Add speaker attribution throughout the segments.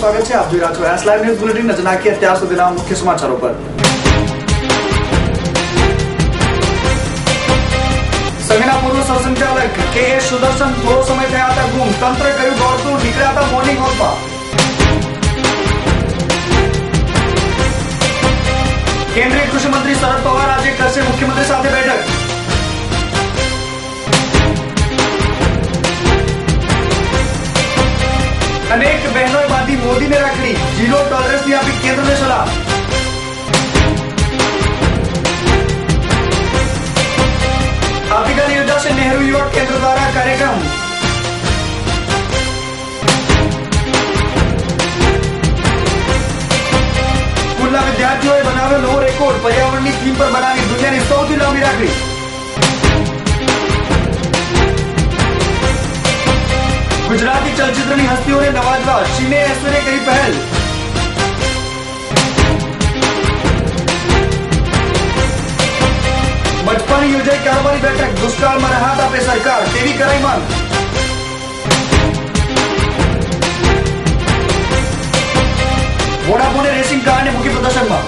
Speaker 1: એકવાર આપ સૌનું સ્વાગત છે આપ જોઈ રહ્યા છો એસ લાઈવ ન્યૂઝ બુલેટિન નજર નાખીએ અત્યાર સુધીના મુખ્ય સમાચારો પર સંઘના પૂર્વ સરસંઘચાલક કે એ સુદર્શન થોડો સમય થયા હતા ગુમ તંત્ર કર્યું દોડતું નીકળ્યા હતા મોર્નિંગ વોકમાં કેન્દ્રીય કૃષિ મંત્રી શરદ પવાર આજે કરશે મુખ્યમંત્રી સાથે બેઠક અનેક બહેનોએ બાંધી મોદીને રાખડી ઝીરો ટોલરન્સની આપી કેન્દ્રને સલાહ આવતીકાલે યોજાશે નહેરુ યુવક કેન્દ્ર દ્વારા કાર્યક્રમ સ્કૂલના વિદ્યાર્થીઓએ બનાવ્યો નવો રેકોર્ડ પર્યાવરણની થીમ પર બનાવી દુનિયાની સૌથી લાંબી રાખડી ગુજરાતી ચલચિત્રની હસ્તીઓને નવાજવા શિને એસરે કરી પહેલ. બચપણ યોજાઈ કારોબારી બેઠક, દુષ્કાળમાં રાહત આપે સરકાર તેવી કરાઈ માંગ. વોડાફોને રેસિંગ કારને મૂકી પ્રદર્શનમાં.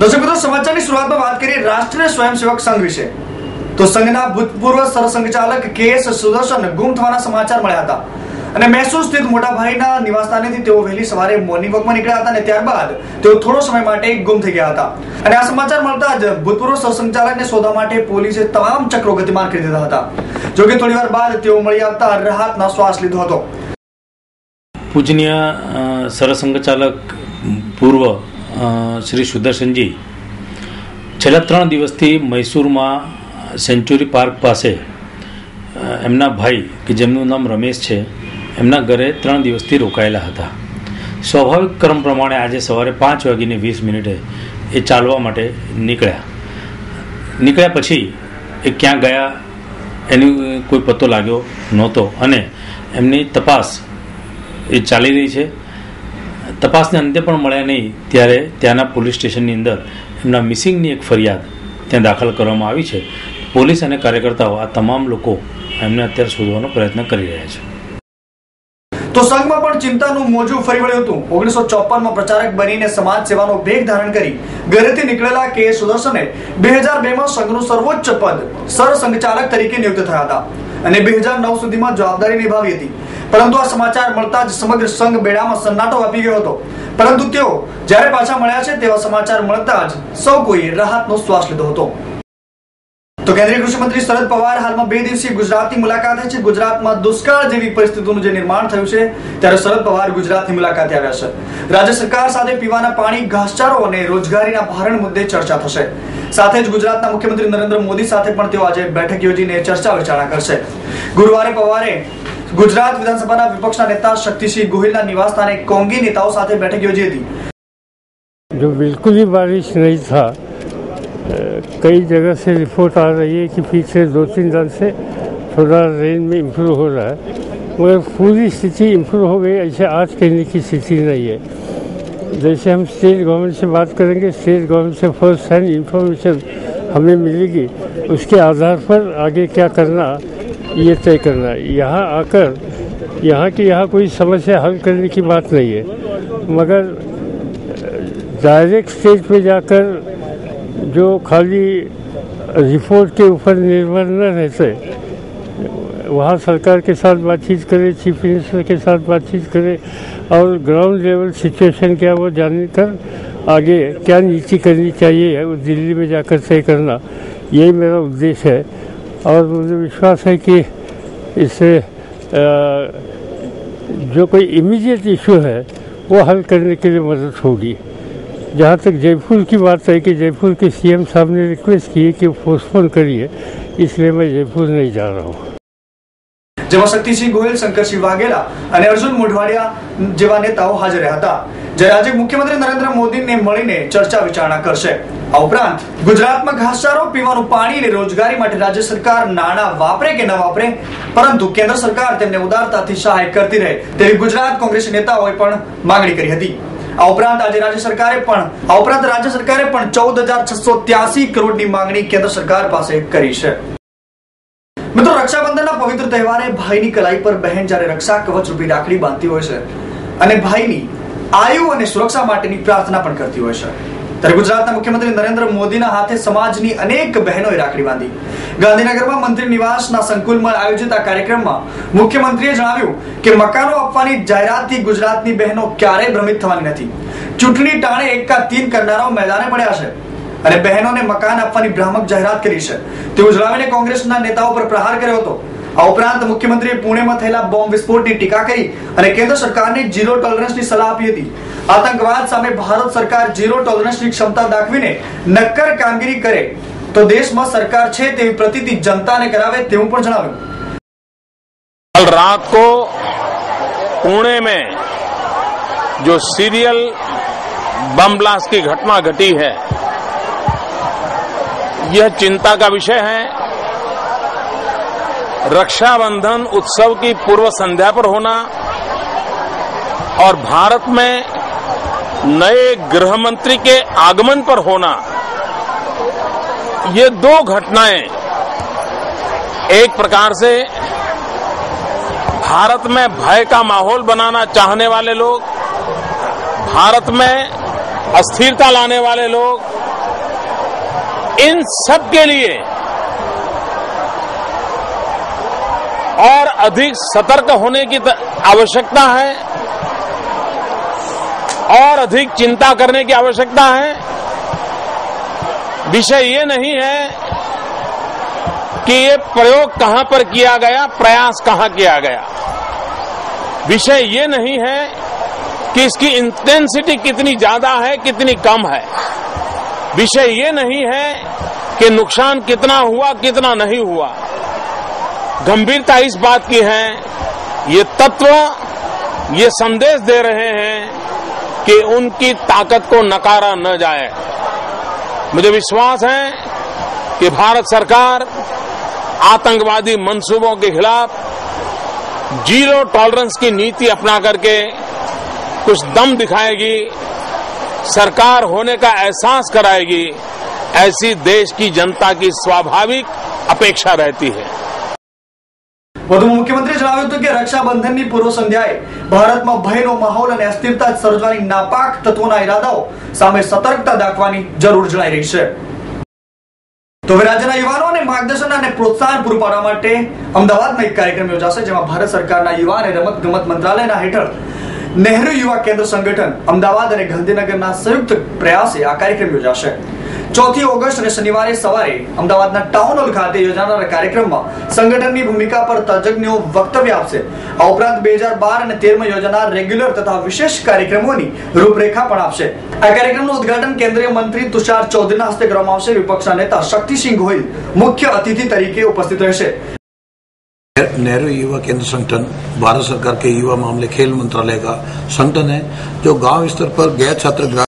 Speaker 1: દર્શક મિત્રો, સમાચારની શરૂઆતમાં વાત કરીએ રાષ્ટ્રીય સ્વયંસેવક સંઘ વિશે. તો સંઘના ભૂતપૂર્વ સરસંઘચાલક કે એસ સુદર્શન ગુમ થવાના સમાચાર મળ્યા હતા. અને મૈસૂર સ્થિત મોટાભાઈના નિવાસસ્થાનેથી તેઓ વહેલી સવારે મોર્નિંગ વોકમાં નીકળ્યા હતા અને ત્યારબાદ તેઓ થોડો સમય માટે ગુમ થઈ ગયા હતા. અને આ સમાચાર મળતા જ ભૂતપૂર્વ સરસંઘચાલકને શોધવા માટે પોલીસે તમામ ચક્રો ગતિમાન કરી દીધા હતા. જોકે થોડી વાર બાદ તેઓ મળી આવતા રાહતના શ્વાસ લીધો હતો.
Speaker 2: પૂજનીય સરસંઘચાલક પૂર્વ શ્રી સુદર્શનજી, છેલ્લા ત્રણ દિવસથી મૈસૂરમાં સેન્ચુરી પાર્ક પાસે એમના ભાઈ, કે જેમનું નામ રમેશ છે, એમના ઘરે ત્રણ દિવસથી રોકાયેલા હતા. સ્વાભાવિક ક્રમ પ્રમાણે આજે સવારે પાંચ વાગીને વીસ મિનિટે એ ચાલવા માટે નીકળ્યા. નીકળ્યા પછી એ ક્યાં ગયા એની કોઈ પત્તો લાગ્યો નહોતો અને એમની તપાસ એ ચાલી રહી છે. તપાસને અંતે પણ મળ્યા નહીં, ત્યારે ત્યાંના પોલીસ સ્ટેશનની અંદર એમના મિસિંગની એક ફરિયાદ ત્યાં દાખલ કરવામાં આવી છે. પોલીસ અને કાર્યકર્તાઓ આ તમામ લોકો એમને અત્યારે શોધવાનો પ્રયત્ન કરી રહ્યા છે.
Speaker 1: તો સંઘમાં પણ ચિંતાનું મોજું ફરી વળ્યું હતું. ઓગણીસો ચોપનમાં પ્રચારક બનીને સમાજ સેવાનો ભેગ ધારણ કરી ઘરેથી નીકળેલા કે સુદર્શને બે હજાર બે માં સંઘનું સર્વોચ્ચ પદ સરસંઘચાલક તરીકે નિયુક્ત થયા હતા અને બે હજાર નવ સુધીમાં જવાબદારી નિભાવી હતી. પરંતુ આ સમાચાર મળતા જ સમગ્ર સંઘ બેડામાં સન્નાટો આપી ગયો હતો. પરંતુ તેઓ જ્યારે પાછા મળ્યા છે તેવા સમાચાર મળતા જ સૌ કોઈએ રાહતનો શ્વાસ લીધો હતો. તો કેન્દ્રીય કૃષિ મંત્રી શરદ પવાર હાલમાં બે દિવસીય ગુજરાતની મુલાકાતે છે. ગુજરાતમાં દુષ્કાળ જેવી પરિસ્થિતિનું જે નિર્માણ થયું છે, ત્યારે શરદ પવાર ગુજરાતની મુલાકાતે આવ્યા છે. રાજ્ય સરકાર સાથે પીવાના પાણી, ઘાસચારો અને રોજગારીના ભારણ મુદ્દે ચર્ચા થશે. સાથે જ ગુજરાતના મુખ્યમંત્રી નરેન્દ્ર મોદી સાથે પણ તેઓ આજે બેઠક યોજીને ચર્ચા વિચારણા કરશે. ગુરુવારે પવારે ગુજરાત વિધાનસભાના વિપક્ષના નેતા શક્તિસિંહ ગોહિલના નિવાસસ્થાને કોંગી નેતાઓ સાથે બેઠક યોજી હતી.
Speaker 3: જો બિલકુલ બારિશ નહીં થાય कई जगह से रिपोर्ट आ रही है कि पिछले दो तीन दिन से थोड़ा रेन में इम्प्रूव हो रहा है। मगर पूरी स्थिति इम्प्रूव हो गई, ऐसे आज कहने की स्थिति नहीं है। जैसे हम स्टेट गवर्नमेंट से बात करेंगे स्टेट गवर्नमेंट से फ़र्स्ट हैंड इंफॉर्मेशन हमें मिलेगी। उसके आधार पर आगे क्या करना, ये तय करना है। यहाँ आकर, यहाँ की यहाँ कोई समस्या हल करने की बात नहीं है। मगर डायरेक्ट स्टेज पे जाकर जो खाली रिपोर्ट के ऊपर निर्भर न रहते, वहाँ सरकार के साथ बातचीत करें, चीफ मिनिस्टर के साथ बातचीत करें और ग्राउंड लेवल सिचुएशन क्या वो जानकर आगे क्या नीति करनी चाहिए वो दिल्ली में जाकर तय करना, यही मेरा उद्देश्य है। और मुझे विश्वास है कि इससे जो कोई इमीडिएट इशू है, वो हल करने के लिए मदद होगी। जहाँ तक जयपुर की बात है कि जयपुर के सीएम साहब ने रिक्वेस्ट की है कि पोस्टपोन करिए इसलिए मैं जयपुर नहीं जा रहा हूँ
Speaker 1: જેમાં શક્તિસિંહ ગોહિલ શંકરસિંહ વાઘેલા અને અર્જુન મોઢવાડિયા જેવા નેતાઓ હાજર રહ્યા હતા જ્યારે આજે મુખ્યમંત્રી નરેન્દ્ર મોદીને મળીને ચર્ચા વિચારણા કરશે આ ઉપરાંત ગુજરાતમાં ઘાસચારો પીવાનું પાણી અને રોજગારી માટે રાજ્ય સરકાર નાણાં વાપરે કે ન વાપરે પરંતુ કેન્દ્ર સરકાર તેમને ઉદારતાથી સહાય કરતી રહે તેવી ગુજરાત કોંગ્રેસ નેતાઓએ પણ માંગણી કરી હતી આ ઉપરાંત આજે રાજ્ય સરકારે પણ આ ઉપરાંત રાજ્ય સરકારે પણ ચૌદ હજાર છસો ત્યાસી કરોડની માંગણી કેન્દ્ર સરકાર પાસે કરી છે. મિત્રો, રક્ષાબંધનના પવિત્ર તહેવારે ભાઈની કલાઈ પર બહેન જ્યારે રક્ષા કવચ રૂપી રાખડી બાંધતી હોય છે, અને ભાઈની આયુ અને સુરક્ષા માટેની પ્રાર્થના પણ કરતી હોય છે. ચૂંટણી ટાણે એકા તીન કરનારાઓ મેદાને પડ્યા છે અને બહેનોને મકાન આપવાની ભ્રામક જાહેરાત કરી છે. તેવું જણાવીને કોંગ્રેસના નેતાઓ પર પ્રહાર કર્યો હતો. આ ઉપરાંત મુખ્યમંત્રીએ પુણેમાં થયેલા બોમ્બ વિસ્ફોટની ટીકા કરી અને કેન્દ્ર સરકારને ઝીરો ટોલરન્સની સલાહ આપી હતી. આતંકવાદ સામે ભારત સરકાર ઝીરો ટોલરન્સની ક્ષમતા દાખવીને નક્કર કામગીરી કરે તો દેશમાં સરકાર છે તેવી પ્રતીતિ જનતાને કરાવે તેવું પણ જણાવ્યું
Speaker 4: कल रात को पुणे में जो सीरियल बम ब्लास्ट की घटना घटी है यह चिंता का विषय है रक्षाबंधन उत्सव की पूर्व संध्या पर होना और भारत में नए गृह मंत्री के आगमन पर होना, ये दो घटनाएँ एक प्रकार से भारत में भय का माहौल बनाना चाहने वाले लोग, भारत में अस्थिरता लाने वाले लोग, इन सब के लिए और अधिक सतर्क होने की आवश्यकता है। और अधिक चिंता करने की आवश्यकता है। विषय ये नहीं है कि ये प्रयोग कहाँ पर किया गया, प्रयास कहाँ किया गया। विषय ये नहीं है कि इसकी इंटेंसिटी कितनी ज़्यादा है, कितनी कम है। विषय ये नहीं है कि नुकसान कितना हुआ, कितना नहीं हुआ। गंभीरता इस बात की है। ये तत्व, ये संदेश दे रहे हैं कि उनकी ताकत को नकारा न जाए। मुझे विश्वास है कि भारत सरकार आतंकवादी मंसूबों के खिलाफ ज़ीरो टॉलरेंस की नीति अपना करके कुछ दम दिखाएगी, सरकार होने का एहसास कराएगी, ऐसी देश की जनता की स्वाभाविक अपेक्षा रहती है।
Speaker 1: વધુમાં મુખ્યમંત્રી જણાવ્યું હતું કે રક્ષાબંધનની પૂર્વ સંધ્યાએ ભારતમાં ભયનો માહોલ અને અસ્થિરતા સર્જવાની નાપાક તત્વોના ઇરાદાઓ સામે સતર્કતા દાખવાની જરૂર જણાઈ રહી છે. તો હવે રાજ્યના યુવાનોને માર્ગદર્શન અને પ્રોત્સાહન પૂરું પાડવા માટે અમદાવાદમાં એક કાર્યક્રમ યોજાશે જેમાં ભારત સરકારના યુવા અને રમત ગમત મંત્રાલયના હેઠળ નહેરુ યુવા કેન્દ્ર સંગઠન અમદાવાદ અને ગાંધીનગરના સંયુક્ત પ્રયાસે આ કાર્યક્રમ યોજાશે. ચોથી ઓગસ્ટ અને શનિવારે સવારે અમદાવાદના ટાઉન હોલ ખાતે યોજાનારા કાર્યક્રમમાં સંગઠનની ભૂમિકા પર તજજ્ઞો વક્તવ્ય આપશે. આ ઉપરાંત બે હજાર બાર અને તેરમાં યોજાનાર રેગ્યુલર તથા વિશેષ કાર્યક્રમોની રૂપરેખા પણ આપશે. આ કાર્યક્રમનું ઉદઘાટન કેન્દ્રીય મંત્રી તુષાર ચૌધરીના હસ્તે કરવામાં આવશે. વિપક્ષના નેતા શક્તિસિંહ ગોહિલ મુખ્ય અતિથિ તરીકે ઉપસ્થિત રહેશે.
Speaker 5: नेहरू युवा केंद्र संगठन, भारत सरकार के युवा मामले खेल मंत्रालय का संगठन है, जो गाँव स्तर पर गैर छात्र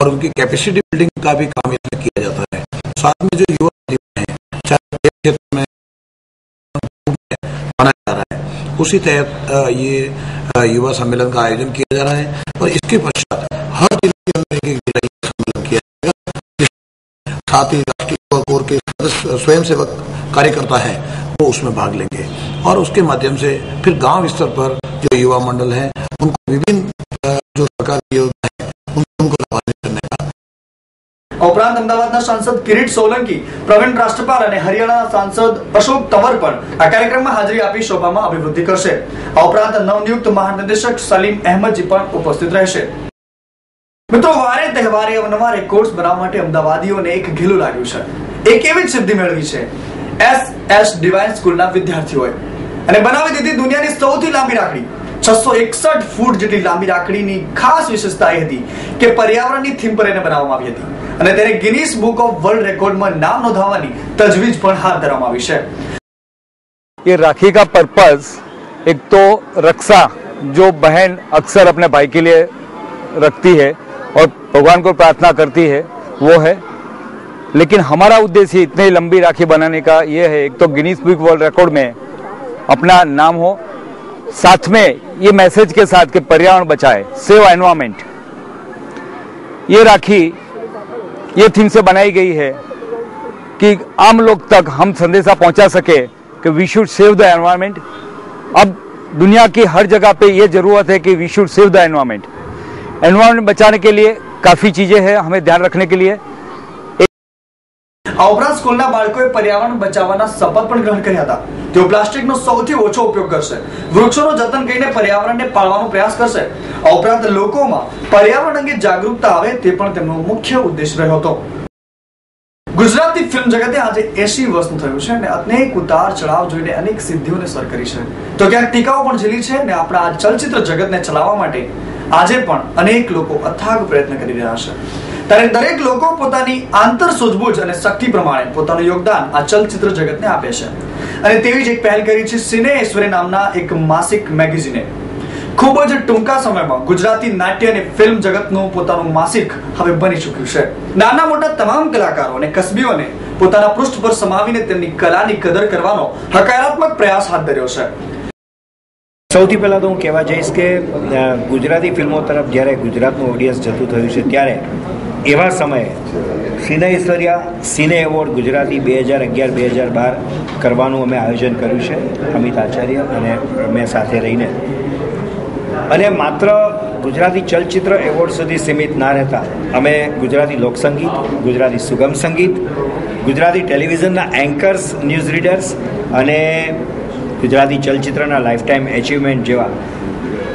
Speaker 5: और उनकी कैपेसिटी बिल्डिंग का भी काम इसमें किया जाता है। साथ में जो युवा हैं क्षेत्र में बनाया जा रहा है, उसी तहत ये युवा सम्मेलन का आयोजन किया जा रहा है और इसके पश्चात हर ज़िले के अंदर एक जिला सम्मेलन किया जाएगा साथ ही कोर के सदस्य स्वयंसेवक कार्यकर्ता हैं वो उसमें भाग लेंगे और उसके माध्यम से फिर गांव स्तर पर जो युवा मंडल हैं उनको विभिन्न अ, जो सरकार की योजना है उन- उनको लाभान्वित करने का
Speaker 1: આ ઉપરાંત અમદાવાદના સાંસદ કિરીટ સોલંકી પ્રવીણ રાષ્ટ્રપાલ અને હરિયાણાના સાંસદ અશોક તંવર પણ આ કાર્યક્રમમાં હાજરી આપી શોભામાં અભિવૃદ્ધિ કરશે આ ઉપરાંત નવનિયુક્ત મહાનિદેશક સલીમ અહેમદજી પણ ઉપસ્થિત રહેશે મિત્રો વારે તહેવારે અવનવા રેકોર્ડ્સ બનાવવા માટે અમદાવાદીઓને એક ઘેલું લાગ્યું છે એક એવી જ સિદ્ધિ મેળવી છે એસ એસ ડિવાઇન સ્કૂલના વિદ્યાર્થીઓએ અને બનાવી દીધી દુનિયાની સૌથી લાંબી રાખડી છસો એકસઠ ફૂટ જેટલી લાંબી રાખડીની ખાસ વિશેષતા એ હતી કે પર્યાવરણની થીમ પર એને બનાવવામાં આવી હતી અને તેને ગિનીસ બુક ઓફ વર્લ્ડ રેકોર્ડમાં નામ નોંધાવવાની તજવીજ પણ હાથ ધરવામાં આવી છે
Speaker 6: ये राखी का पर्पस एक तो रक्षा जो बहन अक्सर अपने भाई के लिए रखती है और भगवान को प्रार्थना करती है वो है लेकिन हमारा उद्देश्य इतनी लंबी राखी बनाने का ये है, एक तो गिनीज बुक वर्ल्ड रिकॉर्ड में अपना नाम हो, साथ में ये मैसेज के साथ कि पर्यावरण बचाए सेव एनवायरमेंट ये राखी, ये थीम से बनाई गई है कि आम लोग तक हम संदेशा पहुँचा सके कि we should save the environment अब दुनिया की हर जगह पे ये ज़रूरत है कि we should save the environment environment बचाने के लिए काफ़ी चीज़ें हैं, हमें ध्यान रखने के लिए।
Speaker 1: આ સ્કૂલના બાળકોએ પર્યાવરણ બચાવવાના શપથ પણ ગ્રહણ કર્યા હતા. તેઓ પ્લાસ્ટિકનો સૌથી ઓછો ઉપયોગ કરશે. વૃક્ષોનો જતન કરીને પર્યાવરણને પાળવાનો પ્રયાસ કરશે. આ ઉપરાંત લોકોમાં પર્યાવરણ અંગે જાગૃતતા આવે તે પણ તેમનો મુખ્ય ઉદ્દેશ રહ્યો હતો. ગુજરાતી ફિલ્મ જગતે આજે એસી વર્ષનું થયું છે અને અનેક ઉતાર ચઢાવ જોઈને અનેક સિદ્ધિઓને સર કરી છે. તો ક્યાંક ટીકાઓ પણ ઝીલી છે અને આપણા આ ચલચિત્ર જગતને ચલાવવા માટે આજે પણ અનેક લોકો અથાગ પ્રયત્ન કરી રહ્યા છે. ત્યારે દરેક લોકો પોતાની આંતર સૂઝબૂઝ અને શક્તિ પ્રમાણે પોતાનું યોગદાન આ ચલચિત્ર જગતને આપે છે. અને તેવી જ એક પહેલ કરી છે સિને ઐશ્વર્ય નામના એક માસિક મેગેઝિને. ખૂબ જ ટૂંકા સમયમાં ગુજરાતી નાટ્ય અને ફિલ્મ જગતનું પોતાનું માસિક હવે બની ચૂક્યું છે. નાના મોટા તમામ કલાકારો અને કસબીઓને પોતાના પૃષ્ઠ પર સમાવીને તેમની કલાની કદર કરવાનો હકારાત્મક પ્રયાસ હાથ ધર્યો છે.
Speaker 7: સૌથી પહેલાં તો હું કહેવા જઈશ કે ગુજરાતી ફિલ્મો તરફ જ્યારે ગુજરાતનું ઓડિયન્સ જતું થયું છે ત્યારે એવા સમયે cine Aishwarya, cine award Gujarati બે હજાર અગિયાર, બે હજાર બાર કરવાનું અમે આયોજન કર્યું છે, અમિત આચાર્ય અને મેં સાથે રહીને. અને માત્ર ગુજરાતી ચલચિત્ર એવોર્ડ સુધી સીમિત ના રહેતા, અમે ગુજરાતી લોકસંગીત, ગુજરાતી સુગમ સંગીત, ગુજરાતી ટેલિવિઝનના એન્કર્સ ન્યૂઝ રીડર્સ અને ગુજરાતી ચલચિત્રના લાઈફ ટાઈમ એચિવમેન્ટ જેવા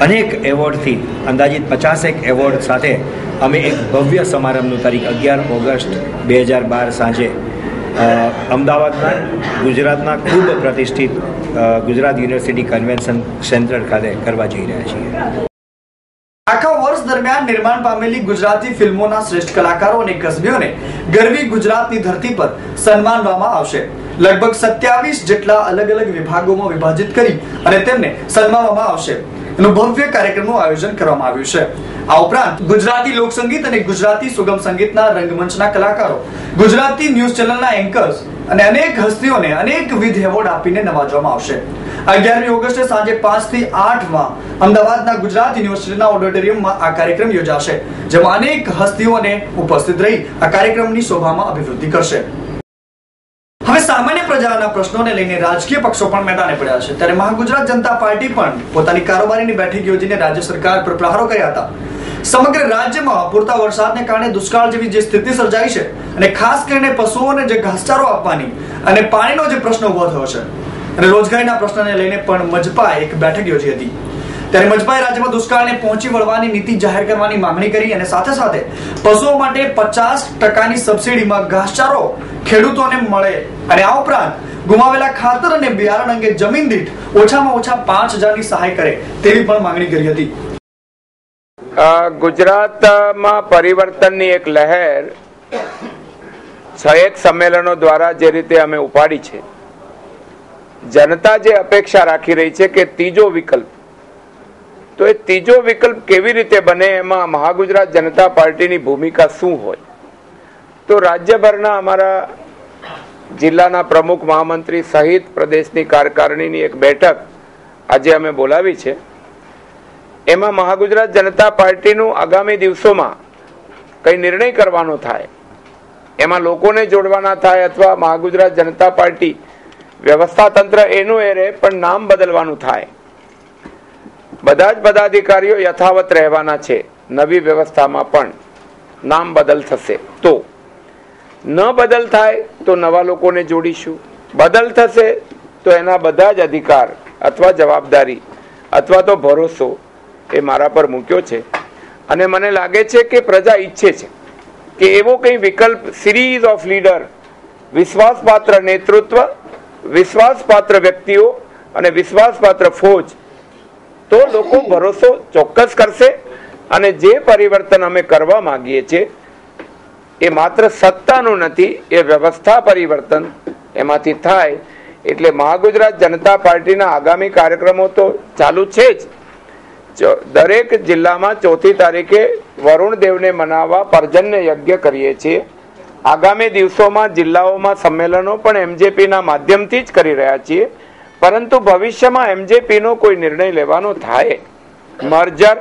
Speaker 7: અનેક એવોર્ડથી અંદાજિત પચાસેક એવોર્ડ સાથે અમે એક ભવ્ય સમારંભનું તારીખ અગિયાર ઓગસ્ટ બે હજાર બાર સાંજે અમદાવાદના ગુજરાતના ખૂબ પ્રતિષ્ઠિત ગુજરાત યુનિવર્સિટી કન્વેન્શન સેન્ટર ખાતે કરવા જઈ રહ્યા છીએ.
Speaker 1: આખા વર્ષ દરમિયાન નિર્માણ પામેલી ગુજરાતી ફિલ્મોના શ્રેષ્ઠ કલાકારો અને કસબીઓને ગરવી ગુજરાતની ધરતી પર સન્માનવામાં આવશે. લગભગ સત્યાવીસ જેટલા અલગ અલગ વિભાગોમાં વિભાજિત કરી અને તેમને સન્માનવામાં આવશે. એનું ભવ્ય કાર્યક્રમનું આયોજન કરવામાં આવ્યું છે. આ ઉપરાંત ગુજરાતી લોકસંગીત અને ગુજરાતી સુગમ સંગીતના રંગમંચના કલાકારો, ગુજરાતી ન્યૂઝ ચેનલના એન્કર્સ અને અનેક હસ્તીઓને અનેકવિધ એવોર્ડ આપીને નવાજવામાં આવશે. અગિયારમી ઓગસ્ટે સાંજે પાંચથી આઠમાં અમદાવાદના ગુજરાત યુનિવર્સિટીના ઓડિટોરિયમમાં આ કાર્યક્રમ યોજાશે, જેમાં અનેક હસ્તીઓને ઉપસ્થિત રહી આ કાર્યક્રમની શોભામાં અભિવૃદ્ધિ કરશે. પ્રજાના પ્રશ્નોને લઈને રાજકીય પક્ષો પણ મેદાને પડ્યા છે. ત્યારે મહાગુજરાત જનતા પાર્ટી પણ પોતાની કારોબારીની બેઠક યોજીને રાજ્ય સરકાર પર પ્રહારો કર્યા હતા. સમગ્ર રાજ્યમાં પૂરતા વરસાદને કારણે દુષ્કાળ જેવી જે સ્થિતિ સર્જાઈ છે અને ખાસ કરીને પશુઓને જે ઘાસચારો આપવાની અને પાણીનો જે પ્રશ્ન ઊભો થયો છે અને રોજગારીના પ્રશ્નને લઈને પણ મજપા એક બેઠક યોજી હતી. ત્યારે મજપાએ રાજ્યમાં દુષ્કાળને પહોંચી વળવાની નીતિ જાહેર કરવાની માંગણી કરી અને સાથે સાથે પશુઓ માટે પચાસ ટકાની સબસિડીમાં ઘાસચારો ખેડૂતોને મળે. અને આ ઉપરાંત ગુમાવેલા ખાતર અને બિયારણ અંગે જમીન દીઠ ઓછામાં ઓછા પાંચ હજારની સહાય કરે તેવી પણ માંગણી કરી હતી.
Speaker 8: ગુજરાતમાં પરિવર્તનની એક લહેર છ એક સંમેલનો દ્વારા જે રીતે અમે ઉપાડી છે. જનતા જે અપેક્ષા રાખી રહી છે કે ત્રીજો વિકલ્પ તો એ ત્રીજો વિકલ્પ કેવી રીતે બને એમાં મહાગુજરાત જનતા પાર્ટીની ભૂમિકા શું હોય? તો રાજ્યભરના અમારા જિલ્લાના પ્રમુખ મહામંત્રી સહિત પ્રદેશની કારકારણીની એક બેઠક આજે અમે બોલાવી છે. એમાં મહાગુજરાત જનતા પાર્ટીનું આગામી દિવસોમાં કઈ નિર્ણય કરવાનો થાય, એમાં લોકોને જોડવાના થાય અથવા મહાગુજરાત જનતા પાર્ટી વ્યવસ્થા તંત્ર એનું એ રહે, પણ નામ બદલવાનું થાય બધા જ પદાધિકારીઓ યથાવત રહેવાના છે. નવી વ્યવસ્થામાં પણ નામ બદલ થશે. તો ન બદલ થાય તો નવા લોકોને જોડીશું. બદલ થશે તો એના બધા જ અધિકાર અથવા જવાબદારી અથવા તો ભરોસો એ મારા પર મૂક્યો છે. અને મને લાગે છે કે પ્રજા ઈચ્છે છે કે એવો કંઈ વિકલ્પ સિરીઝ ઓફ લીડર વિશ્વાસપાત્ર નેતૃત્વ, વિશ્વાસપાત્ર વ્યક્તિઓ અને વિશ્વાસપાત્ર ફોજ તો લોકો ભરોસો ચોક્કસ કરશે અને જે પરિવર્તન અમે કરવા માંગીએ છીએ, એ માત્ર સત્તાનું નથી, એ વ્યવસ્થા પરિવર્તન એમાંથી થાય. એટલે મહાગુજરાત જનતા પાર્ટીના આગામી કાર્યક્રમો તો ચાલુ છે જ. દરેક જિલ્લામાં ચોથી તારીખે વરુણ દેવને મનાવવા પર્જન્ય યજ્ઞ કરીએ છીએ. આગામી દિવસોમાં જિલ્લાઓમાં સંમેલનો પણ એમજેપીના માધ્યમથી જ કરી રહ્યા છીએ. પરંતુ ભવિષ્યમાં એમજેપીનો કોઈ નિર્ણય લેવાનો થાય, મર્જર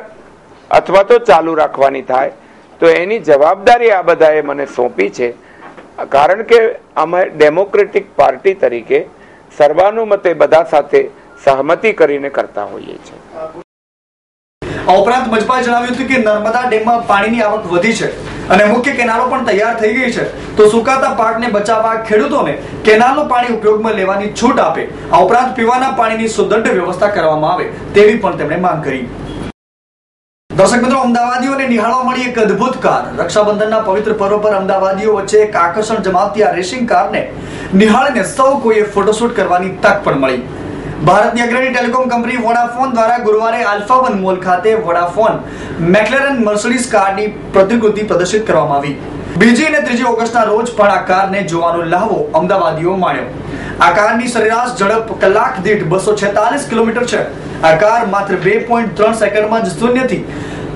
Speaker 8: અથવા તો ચાલુ રાખવાની થાય, તો એની જવાબદારી આ બધાએ મને સોંપી છે. કારણ કે અમે ડેમોક્રેટિક પાર્ટી તરીકે સર્વાનુમતે બધા સાથે સહમતિ કરીને કરતા હોઈએ છીએ.
Speaker 1: આ ઉપરાંત મજપાએ જણાવ્યું હતું કે નર્મદા ડેમમાં પાણીની આવક વધી છે. અને મુખ્ય કેનાલો પણ તૈયાર થઈ ગઈ છે. તો સુકાતા પાકને બચાવવા ખેડૂતોને કેનાલનું પાણી ઉપયોગમાં લેવાની છૂટ આપે. આ ઉપરાંત પીવાના પાણીની સુદૃઢ વ્યવસ્થા કરવામાં આવે તેવી પણ તેમણે માંગ કરી. દર્શક મિત્રો, અમદાવાદીઓને નિહાળવા મળી એક અદ્ભુત કાર. રક્ષાબંધનના પવિત્ર પર્વ પર અમદાવાદીઓ વચ્ચે એક આકર્ષણ જમાવતી આ રેસિંગ કારને નિહાળીને સૌ કોઈએ ફોટોશૂટ કરવાની તક પણ મળી. ભારતની અગ્રણી ટેલિકોમ કંપની વોડાફોન દ્વારા ગુરુવારે આલ્ફા વન મોલ ખાતે વોડાફોન, મેકલેરન મર્સિડીઝ કારની પ્રતિકૃતિ પ્રદર્શિત કરવામાં આવી. બીજી અને ત્રીજી ઓગસ્ટના રોજ પણ આ કારને જોવાનો લહાવો અમદાવાદીઓ માણ્યો. આ કારની સરેરાશ ઝડપ કલાક દીઠ બસો છેતાલીસ કિલોમીટર છે. આ કાર માત્ર બે પોઈન્ટ ત્રણ સેકન્ડમાં જ શૂન્યથી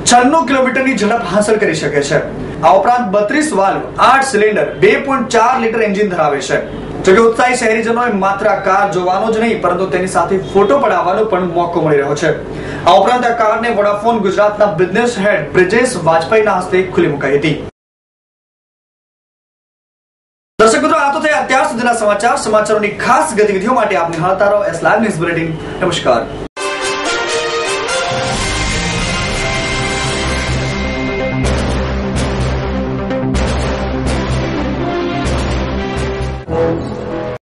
Speaker 1: છન્નું કિલોમીટરની ઝડપ હાંસલ કરી શકે છે. આ ઉપરાંત બત્રીસ વાલ્વ, આઠ સિલિન્ડર, બે પોઈન્ટ ચાર લીટર એન્જિન ધરાવે છે. જોકે ઉત્સાહી શહેરીજનોએ માત્ર આ કાર જોવાનો જ નહીં, પરંતુ તેની સાથે ફોટો પડાવવાનો પણ મોકો મળી રહ્યો છે. આ ઉપરાંત આ કારને વોડાફોન ગુજરાતના બિઝનેસ હેડ બ્રિજેશ વાજપેયીના હસ્તે ખુલ્લી મુકાઈ હતી. દર્શક મિત્રો, આ તો થયા અત્યાર સુધીના સમાચાર. સમાચારોની ખાસ ગતિવિધિઓ માટે આપ નિહાળતા રહો. એસ લાઈવ ન્યૂઝ બુલેટિન નમસ્કાર.